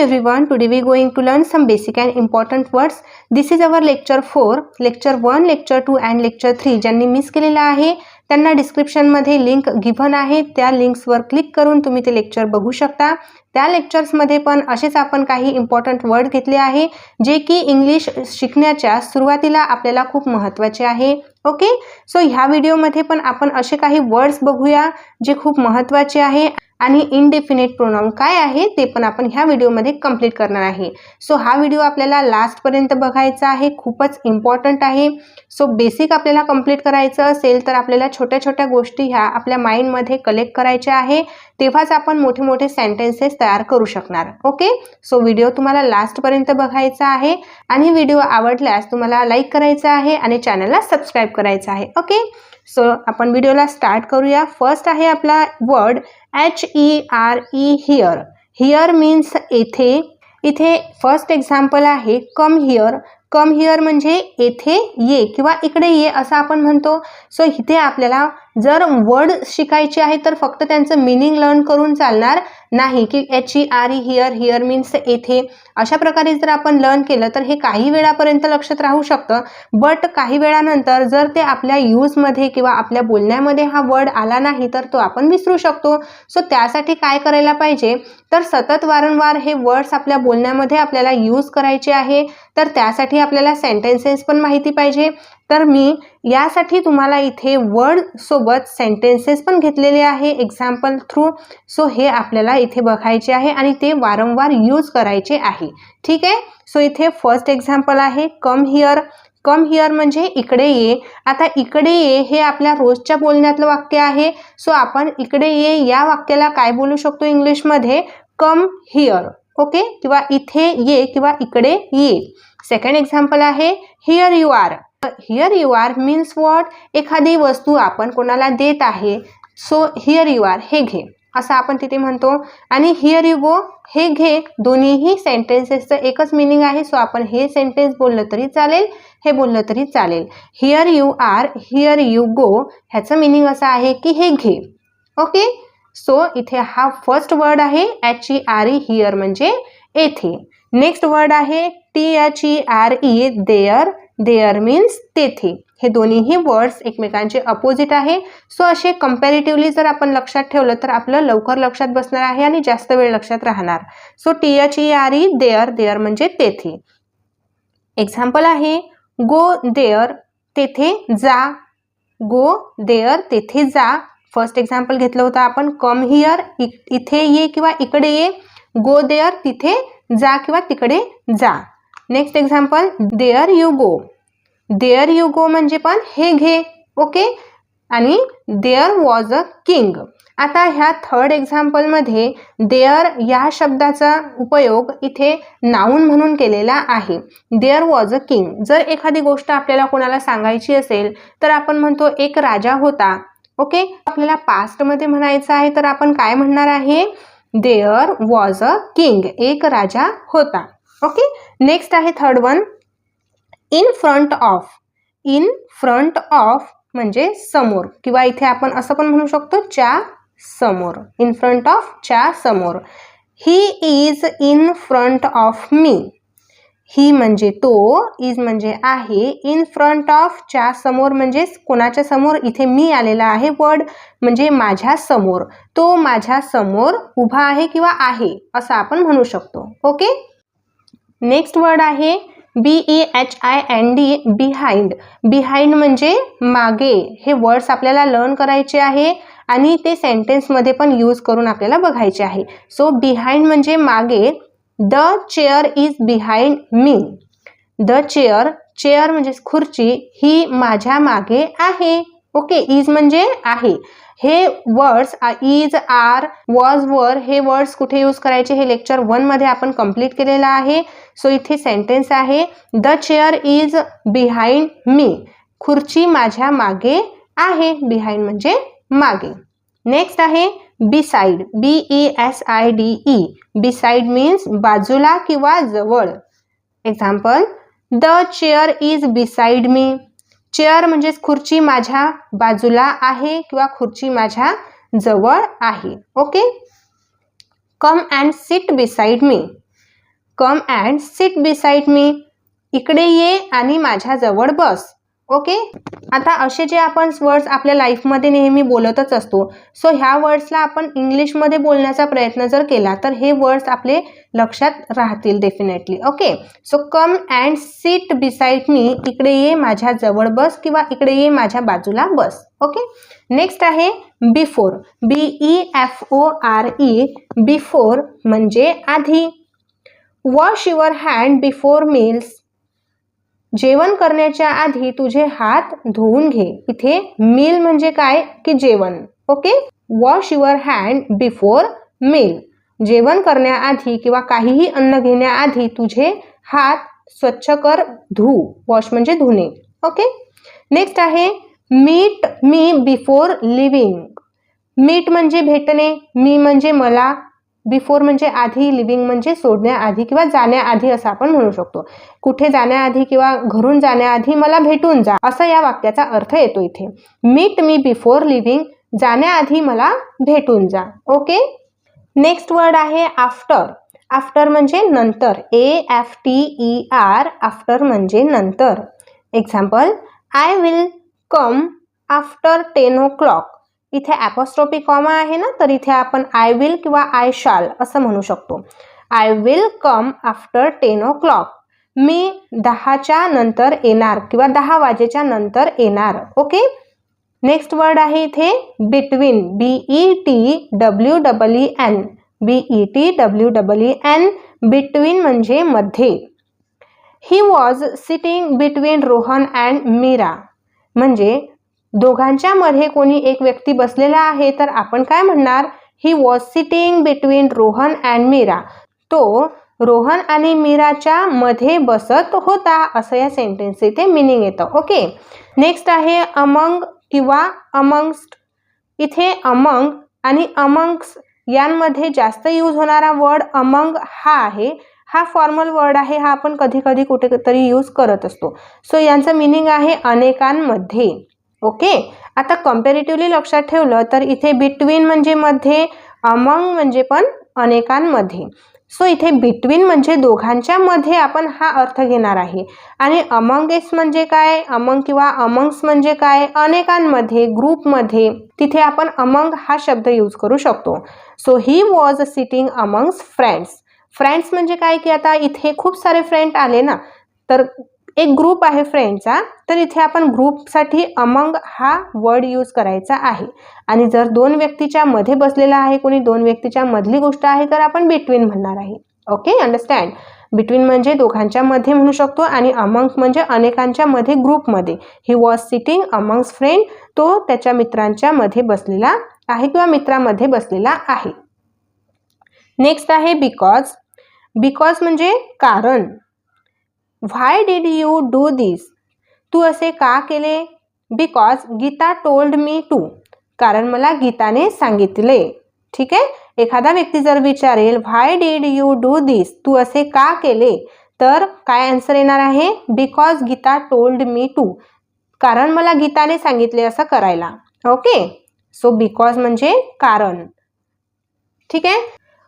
everyone, today we going to learn some basic and important words. This is our lecture 4, lecture 1, lecture 2 and lecture 3 ज्यांनी miss केलेला आहे त्यांना डिस्क्रिप्शनमध्ये link given आहे. त्या लिंक्सवर click करून तुम्ही ते लेक्चर बघू शकता. त्या लेक्चर्समध्ये पण असेच आपण काही इम्पॉर्टंट वर्ड घेतले आहे जे की इंग्लिश शिकण्याच्या सुरुवातीला आपल्याला खूप महत्त्वाचे आहे. ओके सो ह्या व्हिडिओमध्ये पण आपण असे काही वर्ड्स बघूया जे खूप महत्त्वाचे आहे. आणि इनडेफिनेट प्रोनाऊन काय आहे ते पण आपण ह्या व्हिडिओमध्ये कंप्लीट करणार आहे. सो हा व्हिडिओ आपल्याला लास्टपर्यंत बघायचा आहे खूपच इम्पॉर्टंट आहे. सो बेसिक आपल्याला कंप्लीट करायचं असेल तर आपल्याला छोट्या छोट्या गोष्टी ह्या आपल्या माइंडमध्ये कलेक्ट करायच्या आहे. तेव्हाच आपण मोठे मोठे सेंटेन्सेस तयार करू शकणार. ओके सो व्हिडिओ तुम्हाला लास्टपर्यंत बघायचा आहे. आणि व्हिडिओ आवडल्यास तुम्हाला लाईक करायचा आहे आणि चॅनलला सबस्क्राईब करायचं आहे. ओके सो आपण व्हिडिओला स्टार्ट करूया. फर्स्ट आहे आपला word H E R E here here means येथे. इथे फर्स्ट एक्झाम्पल आहे कम हिअर कम हिअर म्हणजे येथे ये किंवा इकडे ये असं आपण म्हणतो. सो इथे आपल्याला जर वर्ड शिकायचे आहे तर फक्त त्यांचं मिनिंग लर्न करून चालणार नाही की H E R E here here means येथे. अशा प्रकारे जर आपण लर्न केलं तर हे काही वेळापर्यंत लक्षात राहू शकतं. बट काही वेळानंतर जर ते आपल्या यूजमध्ये किंवा आपल्या बोलण्यामध्ये हा वर्ड आला नाही तर तो आपण विसरू शकतो. सो त्यासाठी काय करायला पाहिजे? तर सतत वारंवार हे वर्ड्स आपल्या बोलण्यामध्ये आपल्याला यूज करायचे आहे. तर त्यासाठी आपल्याला सेंटेन्सेस पण माहिती पाहिजे. तर मी यासाठी तुम्हाला इथे वर्ड सोबत सेंटेन्सेस पण घेतलेले आहे एक्झाम्पल थ्रू सो हे आपल्याला इथे बघायचे आहे आणि ते वारंवार यूज करायचे आहे. ठीक आहे? सो इथे फर्स्ट एक्झाम्पल आहे कम हिअर कम हिअर म्हणजे इकडे ये. आता इकडे ये हे आपल्या रोजच्या बोलण्यातलं वाक्य आहे. सो आपण इकडे ये या वाक्याला काय बोलू शकतो इंग्लिशमध्ये कम हिअर ओके किंवा इथे ये किंवा इकडे ये. सेकंड एक्झाम्पल आहे here you are here you are means what एखादी वस्तू आपण कोणाला देत आहे. सो हिअर यू आर हे घे. असं आपण तिथे म्हणतो. आणि हिअर यू गो हे घे. दोन्हीही सेंटेन्सेसचं एकच मिनिंग आहे. सो आपण हे सेंटेन्स बोललं तरी चालेल हे बोललं तरी चालेल. Here you are here you go ह्याचं मिनिंग असं आहे की हे घे. ओके सो इथे हा फर्स्ट वर्ड आहे H E R E here म्हणजे येथे. नेक्स्ट वर्ड आहे T H E R E there there means तेथे. हे दोन्हीही वर्ड्स एकमेकांचे अपोजिट आहे. सो असे कम्पॅरेटिव्हली जर आपण लक्षात ठेवलं तर आपलं लवकर लक्षात बसणार आहे आणि जास्त वेळ लक्षात राहणार. So T H E R E there there म्हणजे तेथे. एक्झाम्पल आहे गो देअर तेथे जा. गो देअर तेथे जा. फर्स्ट एक्झाम्पल घेतलं होतं आपण कम हिअर इथे ये किंवा इकडे ये. गो देअर तिथे जा किंवा तिकडे जा. Next example there you go there you go म्हणजे पण हे घे ओके आणि देअर वॉज अ किंग आता ह्या थर्ड एक्झाम्पलमध्ये देअर या शब्दाचा उपयोग इथे नाऊन म्हणून केलेला आहे. देअर वॉज अ किंग जर एखादी गोष्ट आपल्याला कोणाला सांगायची असेल तर आपण म्हणतो एक राजा होता ओके आपल्याला पास्टमध्ये म्हणायचं आहे तर आपण काय म्हणणार आहे? देअर वॉज अ किंग एक राजा होता. ओके नेक्स्ट आहे third one in front of in front of म्हणजे समोर. किंवा इथे आपण असं पण म्हणू शकतो च्या समोर. इन फ्रंट ऑफ च्या समोर. He is in front of me he म्हणजे तो इज म्हणजे आहे. इन फ्रंट ऑफ च्या समोर म्हणजे कोणाच्या समोर? इथे मी आलेला आहे. वर्ड म्हणजे माझ्यासमोर. तो माझ्यासमोर उभा आहे किंवा आहे असं आपण म्हणू शकतो. ओके नेक्स्ट वर्ड आहे B E H I N D behind behind म्हणजे मागे. हे वर्ड्स आपल्याला लर्न करायचे आहे आणि ते सेंटेन्समध्ये पण यूज करून आपल्याला बघायचे आहे. सो बिहाइंड म्हणजे मागे. The chair is behind me the chair chair म्हणजे खुर्ची ही माझ्या मागे आहे. ओके इज म्हणजे आहे. हे words is R was were हे वर्ड्स कुठे यूज करायचे हे लेक्चर वनमध्ये आपण कंप्लीट केलेलं आहे. सो इथे सेंटेन्स आहे. The chair is behind me खुर्ची माझ्या मागे आहे. बिहाइंड म्हणजे मागे. नेक्स्ट आहे beside B E S I D E beside means बाजूला किंवा जवळ. Example the chair is beside me chair म्हणजेच खुर्ची माझ्या बाजूला आहे किंवा खुर्ची माझ्या जवळ आहे. Okay come and sit beside me come and sit beside me इकडे ये आणि माझ्याजवळ बस. ओके आता असे जे आपण वर्ड्स आपल्या लाईफमध्ये नेहमी बोलतच असतो. सो ह्या वर्ड्सला आपण इंग्लिशमध्ये बोलण्याचा प्रयत्न जर केला तर हे वर्ड्स आपले लक्षात राहतील definitely okay so come and sit beside me इकडे ये माझ्या जवळ बस किंवा इकडे ये माझ्या बाजूला बस. ओके नेक्स्ट आहे before B E F O R E before म्हणजे आधी. Wash your hand before meals जेवण करण्याच्या आधी तुझे हात धुवून घे. इथे मील म्हणजे काय? की जेवण. Okay wash your hand before meal जेवण करण्याआधी किंवा काहीही अन्न घेण्याआधी तुझे हात स्वच्छ कर धू. वॉश म्हणजे धुणे. ओके नेक्स्ट आहे meet me before leaving meet म्हणजे भेटणे. मी म्हणजे मला बिफोर म्हणजे आधी लिव्हिंग म्हणजे सोडण्याआधी किंवा जाण्याआधी असं आपण म्हणू शकतो. कुठे जाण्याआधी किंवा घरून जाण्याआधी मला भेटून जा असा या वाक्याचा अर्थ येतो इथे. मीट मी बिफोर लिव्हिंग जाण्याआधी मला भेटून जा. ओके नेक्स्ट वर्ड आहे आफ्टर आफ्टर म्हणजे नंतर. A F T E R after म्हणजे नंतर. Example I will come after ten o'clock इथे ॲपॉस्ट्रॉपी कॉमा आहे ना तर इथे आपण आय विल किंवा आय शाल असं म्हणू शकतो. I will come after ten o'clock मी दहाच्या नंतर येणार किंवा दहा वाजेच्या नंतर येणार ओके नेक्स्ट वर्ड आहे इथे between B E T W double E N B E T W double E N between म्हणजे मध्ये. He was sitting between Rohan and Meera म्हणजे दोघांच्या मध्ये कोणी एक व्यक्ती बसलेला आहे तर आपण काय म्हणणार? He was sitting between Rohan and Meera तो रोहन आणि मीराच्या मध्ये बसत होता असं या सेंटेन्स इथे मिनिंग येतं. ओके नेक्स्ट आहे अमंग किंवा अमंगस्ट इथे अमंग आणि अमंग्स यांमध्ये जास्त यूज होणारा वर्ड अमंग हा आहे. हा फॉर्मल वर्ड आहे हा आपण कधी कधी कुठेतरी यूज करत असतो. सो यांचं मिनिंग आहे अनेकांमध्ये. ओके? आता कम्पॅरेटिव्हली लक्षात ठेवलं तर इथे बिटवीन म्हणजे मध्ये अमंग म्हणजे पण अनेकांमध्ये. सो इथे बिटवीन म्हणजे दोघांच्या मध्ये आपण हा अर्थ घेणार आहे. आणि अमंगेस म्हणजे काय? अमंग किंवा अमंग्स म्हणजे काय? अनेकांमध्ये ग्रुपमध्ये तिथे आपण अमंग हा शब्द यूज करू शकतो. So he was a sitting amongst friends friends म्हणजे काय की आता इथे खूप सारे फ्रेंड आले ना? तर एक ग्रुप आहे फ्रेंडचा तर इथे आपण ग्रुपसाठी अमंग हा वर्ड यूज करायचा आहे. आणि जर दोन व्यक्तीच्या मध्ये बसलेला आहे कोणी दोन व्यक्तीच्या मधली गोष्ट आहे तर आपण बिटवीन म्हणणार आहे. ओके अंडरस्टँड बिटवीन म्हणजे दोघांच्या मध्ये म्हणू शकतो आणि अमंग म्हणजे अनेकांच्या मध्ये ग्रुपमध्ये he was sitting amongst friend तो त्याच्या मित्रांच्या मध्ये बसलेला आहे किंवा मित्रामध्ये बसलेला आहे. नेक्स्ट आहे बिकॉज बिकॉज म्हणजे कारण. Why did you do this तू असे का केले? Because Geeta told me to कारण मला गीताने सांगितले. ठीक आहे? एखादा व्यक्ती जर विचारेल why did you do this तू असे का केले? तर काय आन्सर येणार आहे? Because Geeta told me to कारण मला गीताने सांगितले असं करायला. ओके सो बिकॉज म्हणजे कारण. ठीक आहे?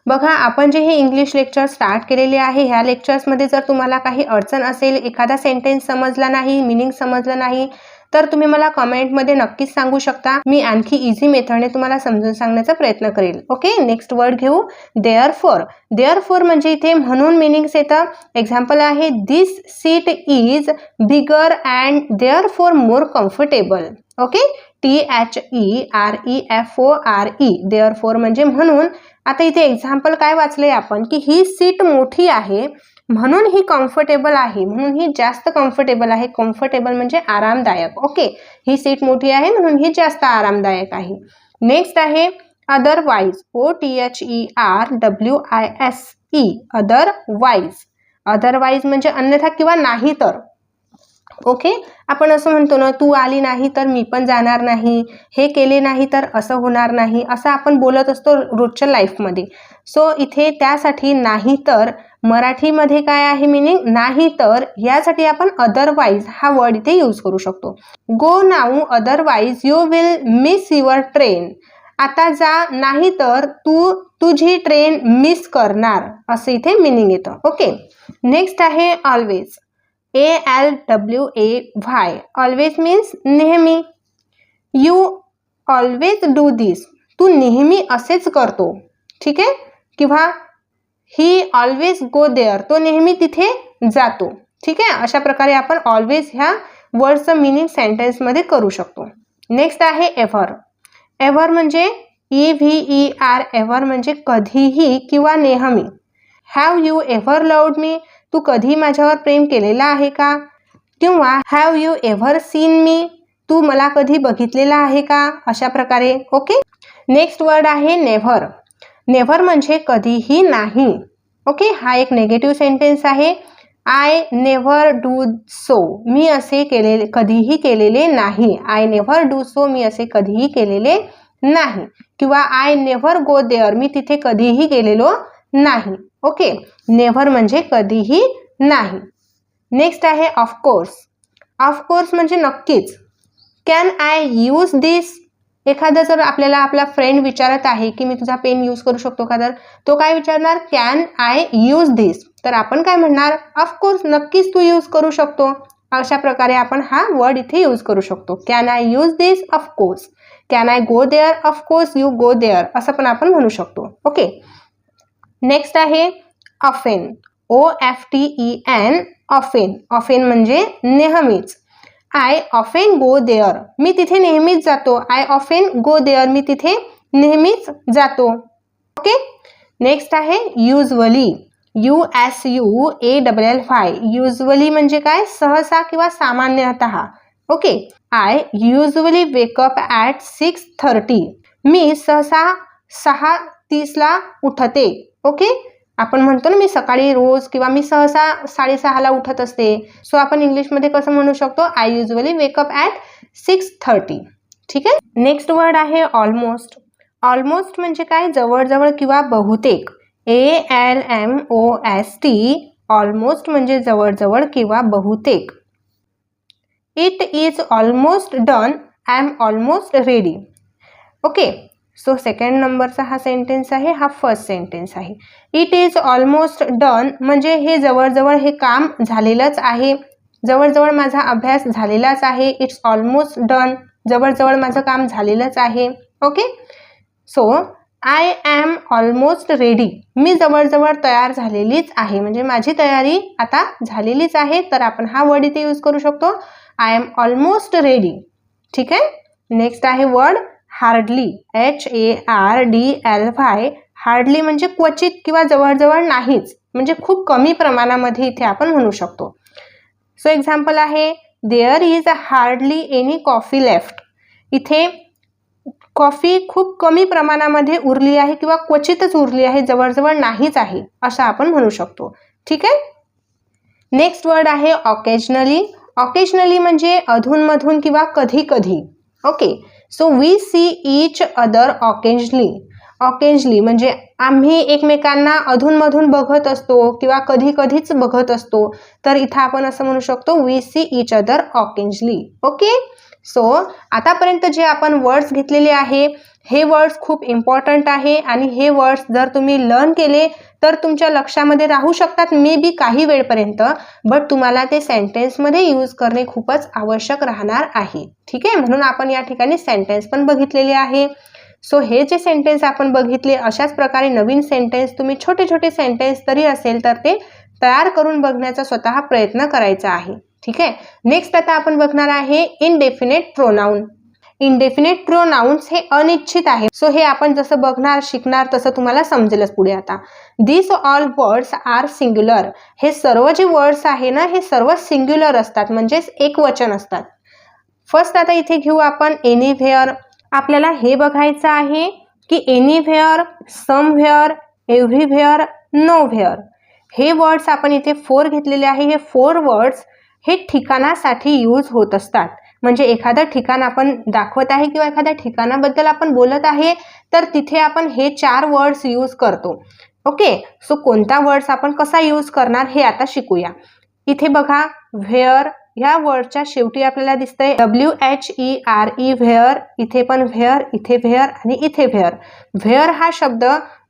बघा आपण जे हे इंग्लिश लेक्चर स्टार्ट केलेले आहे ह्या लेक्चर्समध्ये जर तुम्हाला काही अडचण असेल एखादा सेंटेन्स समजला नाही मिनिंग समजलं नाही तर तुम्ही मला कमेंटमध्ये नक्कीच सांगू शकता. मी आणखी इझी मेथडने तुम्हाला समजून सांगण्याचा प्रयत्न करेल. ओके नेक्स्ट वर्ड घेऊ. देअर फोर देअर फोर म्हणजे इथे म्हणून मिनिंग्स येतं. एक्झाम्पल आहे this seat is bigger and therefore more comfortable okay T H E R E F O R E therefore म्हणजे म्हणून आता इथे एक्झाम्पल काय वाचले आपण की ही सीट मोठी आहे म्हणून ही कम्फर्टेबल आहे म्हणून ही जास्त कम्फर्टेबल आहे. कम्फर्टेबल म्हणजे आरामदायक. ओके ही सीट मोठी आहे म्हणून ही जास्त आरामदायक आहे. नेक्स्ट आहे otherwise O T H E R W I S E otherwise otherwise म्हणजे अन्यथा किंवा नाही तर. ओके? आपण असं म्हणतो ना तू आली नाही तर मी पण जाणार नाही. हे केले नाही तर असं होणार नाही. असं आपण बोलत असतो रोजच्या लाईफमध्ये. सो इथे त्यासाठी नाही तर मराठीमध्ये काय आहे मिनिंग नाही तर यासाठी आपण अदरवाईज हा वर्ड इथे यूज करू शकतो. Go now otherwise you will miss your train आता जा नाही तर तू तुझी ट्रेन मिस करणार. असं इथे मिनिंग येतं. ओके नेक्स्ट आहे always A L W A Y always means नेहमी. यू ऑलवेज डू दिस तू नेहमी असेच करतो. ठीक आहे? किंवा ही ऑलवेज गो देअर तो नेहमी तिथे जातो. ठीक आहे? अशा प्रकारे आपण ऑलवेज ह्या वर्डचं मिनिंग सेंटेन्समध्ये करू शकतो. नेक्स्ट आहे एव्हर एव्हर म्हणजे E V E R ever म्हणजे कधीही किंवा नेहमी. Have you ever loved me तू कधी माझ्यावर प्रेम केलेला आहे का? किंवा have you ever seen me तू मला कधी बघितलेला आहे का? अशा प्रकारे ओके नेक्स्ट वर्ड आहे नेव्हर नेव्हर म्हणजे कधीही नाही. ओके हा एक नेगेटिव्ह सेंटेन्स आहे. आय नेव्हर डू सो मी असे केलेले कधीही केलेले नाही. आय नेव्हर डू सो मी असे कधीही केलेले नाही. किंवा आय नेव्हर गो देअर मी तिथे कधीही गेलेलो नाही. ओके. नेव्हर म्हणजे कधीही नाही. नेक्स्ट आहे ऑफकोर्स ऑफकोर्स म्हणजे नक्कीच. कॅन आय यूज दिस एखादा जर आपल्याला आपला फ्रेंड विचारत आहे की मी तुझा पेन यूज करू शकतो का तर तो काय विचारणार? कॅन आय यूज दिस तर आपण काय म्हणणार? ऑफकोर्स नक्कीच तू यूज करू शकतो. अशा प्रकारे आपण हा वर्ड इथे यूज करू शकतो. Can I use this of course can I go there of course you go there असं पण आपण म्हणू शकतो. ओके. नेक्स्ट आहे often O F T E N often often म्हणजे नेहमीच. आय ऑफेन गो देअर मी तिथे नेहमीच जातो. आय ऑफेन गो देअर मी तिथे नेहमीच जातो. ओके नेक्स्ट आहे usually U S U A double L Y usually म्हणजे काय? सहसा किंवा सामान्यतः. Okay I usually wake up at six thirty मी सहसा सहा तीसला उठते. ओके? आपण म्हणतो ना मी सकाळी रोज किंवा मी सहसा साडेसहाला उठत असते. सो आपण इंग्लिशमध्ये कसं म्हणू शकतो? I usually wake up at six thirty ठीक आहे? नेक्स्ट वर्ड आहे ऑलमोस्ट ऑलमोस्ट म्हणजे काय? जवळजवळ किंवा बहुतेक. A L M O S T almost म्हणजे जवळजवळ किंवा बहुतेक. It is almost done I am almost ready okay? So second नंबरचा हा सेंटेन्स आहे हा फर्स्ट सेंटेन्स आहे. इट इज ऑलमोस्ट डन म्हणजे हे जवळजवळ हे काम झालेलंच आहे. जवळजवळ माझा अभ्यास झालेलाच आहे. इट्स ऑलमोस्ट डन जवळजवळ माझं काम झालेलंच आहे. Okay so I am almost ready मी जवळजवळ तयार झालेलीच आहे. म्हणजे माझी तयारी आता झालेलीच आहे. तर आपण हा वर्ड इथे यूज करू शकतो. आय एम ऑलमोस्ट रेडी ठीक आहे? नेक्स्ट आहे word hardly H A R D L Y hardly म्हणजे क्वचित किंवा जवळजवळ नाहीच म्हणजे खूप कमी प्रमाणामध्ये इथे आपण म्हणू शकतो. सो एक्झाम्पल आहे there is a hardly any coffee left इथे कॉफी खूप कमी प्रमाणामध्ये उरली आहे किंवा क्वचितच उरली आहे जवळजवळ नाहीच आहे असं आपण म्हणू शकतो. ठीक आहे? नेक्स्ट वर्ड आहे ऑकेजनली ऑकेजनली म्हणजे अधूनमधून किंवा कधी कधी okay so we see each other occasionally occasionally म्हणजे आम्ही एकमेकांना अधूनमधून बघत असतो किंवा कधी कधीच बघत असतो. तर इथं आपण असं म्हणू शकतो we see each other occasionally okay so आतापर्यंत जे आपण वर्ड्स घेतलेले आहे हे वर्ड्स खूप इम्पॉर्टंट आहे आणि हे वर्ड्स जर तुम्ही लर्न केले तर तुमच्या लक्षामध्ये राहू शकतात मे बी काही वेळपर्यंत बट तुम्हाला ते सेंटेन्समध्ये यूज करणे खूपच आवश्यक राहणार आहे. ठीक आहे? म्हणून आपण या ठिकाणी सेंटेन्स पण बघितलेले आहे. सो हे जे सेंटेन्स आपण बघितले अशाच प्रकारे नवीन सेंटेन्स तुम्ही छोटे छोटे सेंटेन्स तरी असेल तर ते तयार करून बघण्याचा स्वतः प्रयत्न करायचा आहे. ठीक आहे? नेक्स्ट आता आपण बघणार आहे इनडेफिनेट प्रोनाऊन इनडेफिनेट प्रोनाउन्स हे अनिश्चित आहे. सो हे आपण जसं बघणार शिकणार तसं तुम्हाला समजेलच पुढे आता. This all words are singular हे सर्व जे वर्ड्स आहे ना हे सर्व सिंग्युलर असतात. म्हणजेच एक वचन असतात. फर्स्ट आता इथे घेऊ आपण एनिव्हेअर आपल्याला हे बघायचं आहे की एनिव्हेअर समव्हेअर एव्हरीव्हेअर नोव्हेअर हे वर्ड्स आपण इथे फोर घेतलेले आहे. हे फोर वर्ड्स हे ठिकाणासाठी यूज होत असतात. म्हणजे एखादं ठिकाण आपण दाखवत आहे किंवा एखाद्या ठिकाणाबद्दल आपण बोलत आहे तर तिथे आपण हे चार वर्ड्स यूज करतो. ओके सो कोणता वर्ड्स आपण कसा यूज करणार हे आता शिकूया. इथे बघा व्हेअर ह्या वर्डच्या शेवटी आपल्याला दिसतंय W H E R E where इथे पण व्हेअर इथे व्हेअर आणि इथे व्हेअर व्हेअर हा शब्द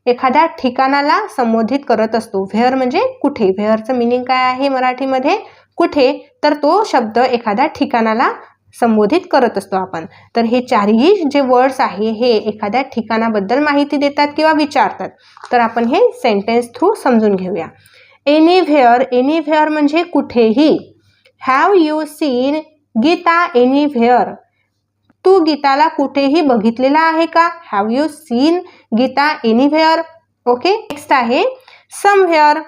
एखाद्या ठिकाणाला संबोधित करत असतो. व्हेअर म्हणजे कुठे? व्हेअरचं मिनिंग काय आहे मराठीमध्ये? कुठे? तर तो शब्द एखाद्या ठिकाणाला संबोधित करत असतो आपण. तर हे चारही जे वर्ड्स हे एखाद्या ठिकाणाबद्दल माहिती देतात किंवा विचारतात. तर आपण हे सेंटेन्स थ्रू समजून घेऊया. एनिव्हेअर एनिव्हेअर म्हणजे कुठेही. Have you seen Geeta anywhere तू गीताला कुठेही बघितलेला आहे का? Have you seen Geeta anywhere okay next आहे समव्हेअर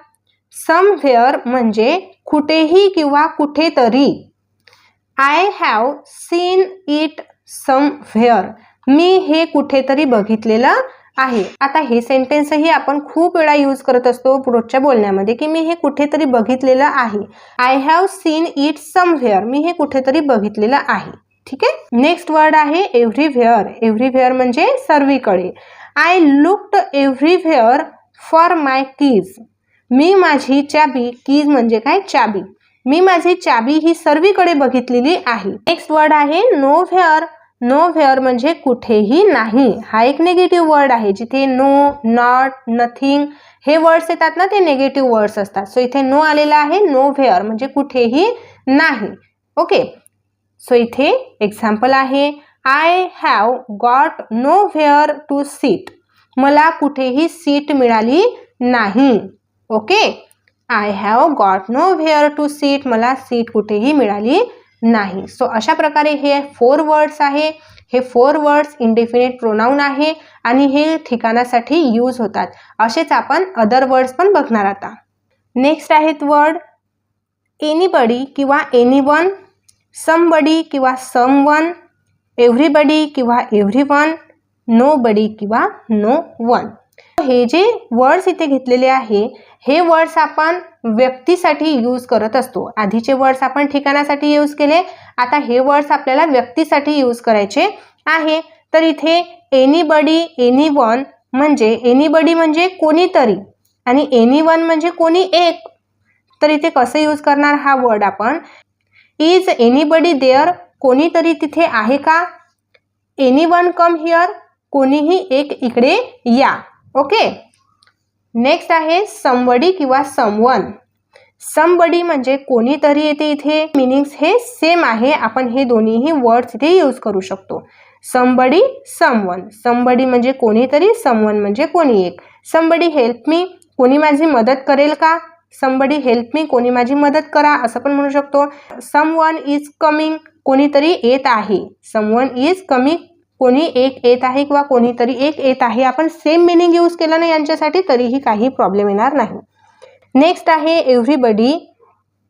समव्हेअर म्हणजे कुठेही किंवा कुठेतरी. I have seen it somewhere मी हे कुठेतरी बघितलेलं आहे. आता हे सेंटेन्सही आपण खूप वेळा यूज करत असतो रोजच्या बोलण्यामध्ये की मी हे कुठेतरी बघितलेलं आहे. I have seen it somewhere मी हे कुठेतरी बघितलेलं आहे. ठीक आहे? नेक्स्ट वर्ड आहे एव्हरीव्हेअर एव्हरीव्हेअर म्हणजे सर्वीकडे. I looked everywhere for my keys मी माझी चाबी कीज म्हणजे काय? चाबी. मी माझी चाबी ही सर्वीकडे बघितलेली आहे. नेक्स्ट वर्ड आहे नो व्हेअर नो व्हेअर म्हणजे कुठेही नाही. हा एक निगेटिव्ह वर्ड आहे. जिथे नो नॉट नथिंग हे वर्ड्स येतात ना ते नेगेटिव्ह वर्ड्स असतात. सो इथे नो आलेला आहे. नो व्हेअर म्हणजे कुठेही नाही. ओके सो इथे एक्झाम्पल आहे. I have got nowhere to sit मला कुठेही सीट मिळाली नाही. Okay I have got nowhere to sit मला सीट कुठेही मिळाली नाही. सो अशा प्रकारे हे फोर वर्ड्स आहे. हे फोर वर्ड्स इंडेफिनेट प्रोनाऊन आहे आणि हे ठिकाणासाठी यूज होतात. असेच आपण अदर वर्ड्स पण बघणार आता. नेक्स्ट आहेत वर्ड एनीबडी किंवा एनी वन समबडी किंवा सम वन एव्हरीबडी किंवा एव्हरी वन नो बडी किंवा नो वन हे जे वर्ड्स इथे घेतलेले आहे हे वर्ड्स आपण व्यक्तीसाठी यूज करत असतो. आधीचे वर्ड्स आपण ठिकाणासाठी यूज केले आता हे वर्ड्स आपल्याला व्यक्तीसाठी यूज करायचे आहे. तर इथे एनीबडी एनी वन म्हणजे एनीबडी म्हणजे कोणीतरी आणि एनी वन म्हणजे कोणी एक. तर इथे कसं यूज करणार हा वर्ड आपण? इज एनीबडी देअर कोणीतरी तिथे आहे का? एनी वन कम हिअर कोणीही एक इकडे या. ओके? नेक्स्ट आहे समबडी किंवा समवन समबडी म्हणजे कोणीतरी येते इथे. मिनिंग्स हे सेम आहे. आपण हे दोन्हीही वर्ड्स इथे यूज करू शकतो. समबडी समवन समबडी म्हणजे कोणीतरी समवन म्हणजे कोणी एक. समबडी हेल्प मी कोणी माझी मदत करेल का? समबडी हेल्प मी कोणी माझी मदत करा? असं पण म्हणू शकतो. समवन इज कमिंग कोणीतरी येत आहे. समवन इज कमिंग कोणी एक येत आहे किंवा कोणीतरी एक येत आहे आपण सेम मिनिंग यूज केलं ना यांच्यासाठी तरीही काही प्रॉब्लेम येणार नाही. नेक्स्ट आहे everybody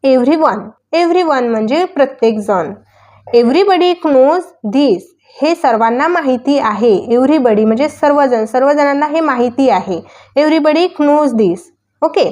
everyone everyone म्हणजे प्रत्येक जण एव्हरीबडी नोज धीस हे सर्वांना माहिती आहे. एव्हरीबडी म्हणजे सर्वजण. सर्वजणांना हे माहिती आहे. Everybody knows this okay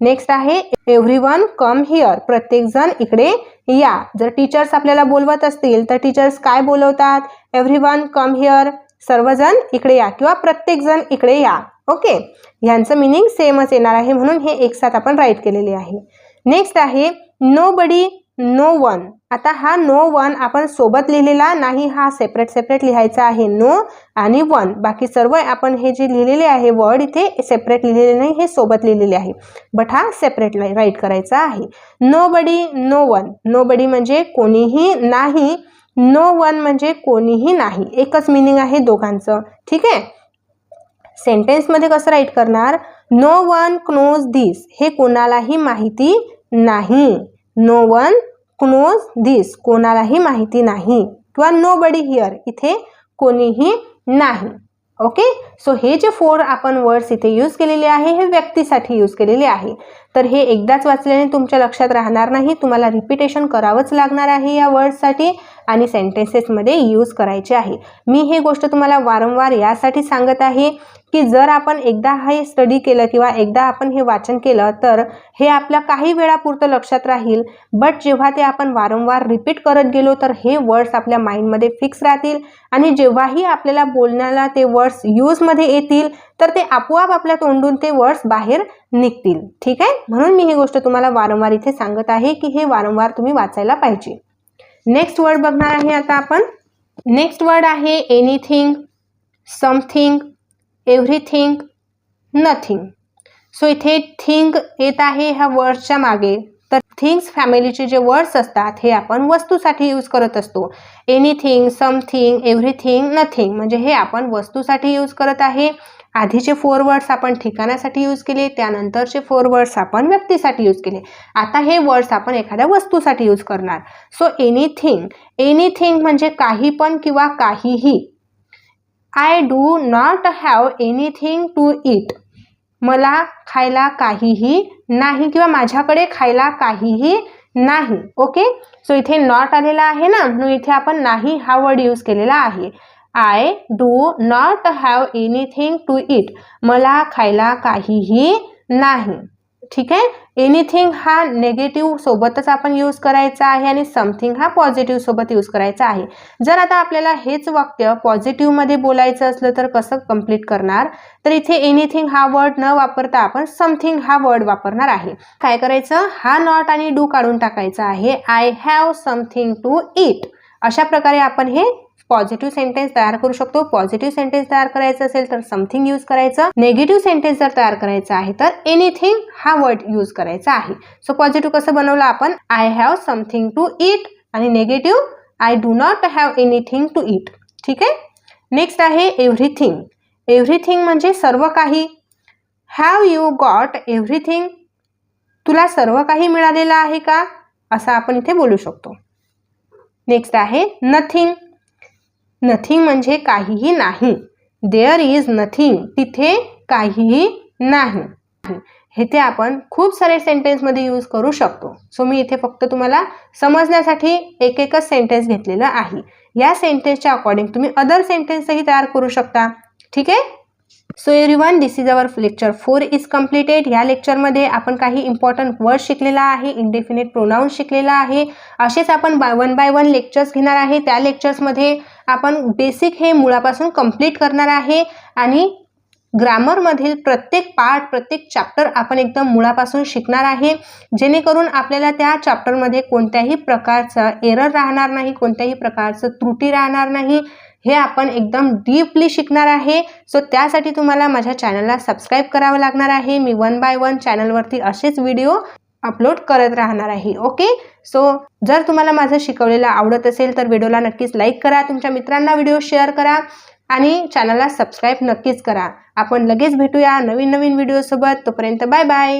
next आहे एव्हरी वन कम हिअर प्रत्येकजण इकडे या. जर टीचर्स आपल्याला बोलवत असतील तर टीचर्स काय बोलवतात? एव्हरी वन कम हिअर सर्वजण इकडे या किंवा प्रत्येकजण इकडे या. ओके ह्यांचं मिनिंग सेमच येणार आहे म्हणून हे एक साथ आपण राईट केलेले आहे. नेक्स्ट आहे नो बडी नो वन. आता हा नो वन आपण सोबत लिहिलेला नाही हा सेपरेट सेपरेट लिहायचा आहे. नो आणि वन. बाकी सर्व आपण हे जे लिहिलेले आहे वर्ड इथे सेपरेट लिहिलेले नाही हे सोबत लिहिलेले आहे. बट हा सेपरेट राईट करायचा आहे. Nobody no one nobody म्हणजे कोणीही नाही. नो वन म्हणजे कोणीही नाही. एकच मिनिंग आहे दोघांचं. ठीक आहे? सेंटेन्समध्ये कसं राईट करणार? नो वन क्नोज दिस हे कोणालाही माहिती नाही. नो वन क्नोज धीस कोणालाही माहिती नाही किंवा नो बडी हिअर इथे कोणीही नाही. ओके सो हे जे फोर आपण वर्ड्स इथे यूज केलेले आहे हे व्यक्तीसाठी यूज केलेले आहे. तर हे एकदाच वाचल्याने तुमच्या लक्षात राहणार नाही तुम्हाला रिपिटेशन करावंच लागणार आहे या वर्ड्ससाठी आणि सेंटेन्सेसमध्ये यूज करायचे आहे. मी हे गोष्ट तुम्हाला वारंवार यासाठी सांगत आहे की जर आपण एकदा हे स्टडी केलं किंवा एकदा आपण हे वाचन केलं तर हे आपल्या काही वेळापुरतं लक्षात राहील. बट जेव्हा ते आपण वारंवार रिपीट करत गेलो तर हे वर्ड्स आपल्या माइंडमध्ये फिक्स राहतील. आणि जेव्हाही आपल्याला बोलण्याला ते वर्ड्स यूजमध्ये येतील तर ते आपोआप आपल्या तोंडून ते वर्ड्स बाहेर निघतील. ठीक आहे? म्हणून मी ही गोष्ट तुम्हाला वारंवार इथे सांगत आहे की हे वारंवार तुम्ही वाचायला पाहिजे. नेक्स्ट वर्ड बघणार आहे आता आपण. नेक्स्ट वर्ड आहे anything something everything nothing so इथे थिंग येत आहे ह्या वर्ड्सच्या मागे. तर थिंग्स फॅमिलीचे जे वर्ड्स असतात हे आपण वस्तूसाठी यूज करत असतो. एनिथिंग समथिंग एव्हरीथिंग नथिंग म्हणजे हे आपण वस्तूसाठी यूज करत आहे. आधीचे फोर वर्ड्स आपण ठिकाणासाठी यूज केले त्यानंतरचे फोर वर्ड्स आपण व्यक्तीसाठी यूज केले. आता हे वर्ड्स आपण एखाद्या वस्तूसाठी यूज करणार. सो एनिथिंग एनिथिंग म्हणजे काही पण किंवा काहीही. I do not have anything to eat मला खायला काहीही नाही किंवा माझ्याकडे खायला काहीही नाही. ओके सो इथे नॉट आलेला आहे ना म्हणून इथे आपण नाही हा वर्ड यूज केलेला आहे. I do not have anything to eat मला खायला काहीही नाही. ठीक आहे? एनिथिंग हा नेगेटिव्ह सोबतच आपण यूज करायचा आहे आणि समथिंग हा पॉझिटिव्ह सोबत यूज करायचा आहे. जर आता आपल्याला हेच वाक्य पॉझिटिव्हमध्ये बोलायचं असलं तर कसं कंप्लीट करणार? तर इथे एनिथिंग हा वर्ड न वापरता आपण समथिंग हा वर्ड वापरणार आहे. काय करायचं? हा नॉट आणि डू काढून टाकायचा आहे. I have something to eat अशा प्रकारे आपण हे पॉझिटिव्ह सेंटेन्स तयार करू शकतो. पॉझिटिव्ह सेंटेन्स तयार करायचं असेल तर समथिंग यूज करायचं. नेगेटिव्ह सेंटेन्स जर तयार करायचं आहे तर एनिथिंग हा वर्ड यूज करायचा आहे. सो पॉझिटिव्ह कसं बनवलं आपण? I have something to eat आणि negative I do not have anything to eat ठीक आहे? नेक्स्ट आहे एव्हरीथिंग एव्हरीथिंग म्हणजे सर्व काही. हॅव यू गॉट एव्हरीथिंग तुला सर्व काही मिळालेलं आहे का? असं आपण इथे बोलू शकतो. नेक्स्ट आहे नथिंग नथिंग म्हणजे काहीही नाही. देअर इज नथिंग तिथे काहीही नाही. हे ते आपण खूप सारे सेंटेन्समध्ये यूज करू शकतो. सो मी इथे फक्त तुम्हाला समजण्यासाठी एक एकच सेंटेन्स घेतलेलं आहे. या सेंटेन्सच्या अकॉर्डिंग तुम्ही अदर सेंटेन्सही तयार करू शकता. ठीक आहे? So everyone this is our lecture four is completed या लेक्चरमध्ये आपण काही इम्पॉर्टंट वर्ड शिकलेला आहे इंडेफिनेट प्रोनाऊन शिकलेला आहे. असेच आपण by one by one lectures घेणार आहे. त्या लेक्चर्समध्ये आपण बेसिक हे मुळापासून कंप्लीट करणार आहे. आणि ग्रामरमधील प्रत्येक पार्ट प्रत्येक चॅप्टर आपण एकदम मुळापासून शिकणार आहे. जेणेकरून आपल्याला त्या चॅप्टरमध्ये कोणत्याही प्रकारचं एरर राहणार नाही कोणत्याही प्रकारचं त्रुटी राहणार नाही. हे आपण एकदम डीपली शिकणार आहे. सो त्यासाठी तुम्हाला माझ्या चॅनलला सबस्क्राईब करावं लागणार आहे. मी वन बाय वन चॅनलवरती असेच व्हिडिओ अपलोड करत राहणार आहे. ओके सो जर तुम्हाला माझं शिकवलेलं आवडत असेल तर व्हिडिओला नक्कीच लाईक करा. तुमच्या मित्रांना व्हिडिओ शेअर करा आणि चॅनलला सबस्क्राईब नक्कीच करा. आपण लगेच भेटूया नवीन नवीन व्हिडिओसोबत. तोपर्यंत बाय बाय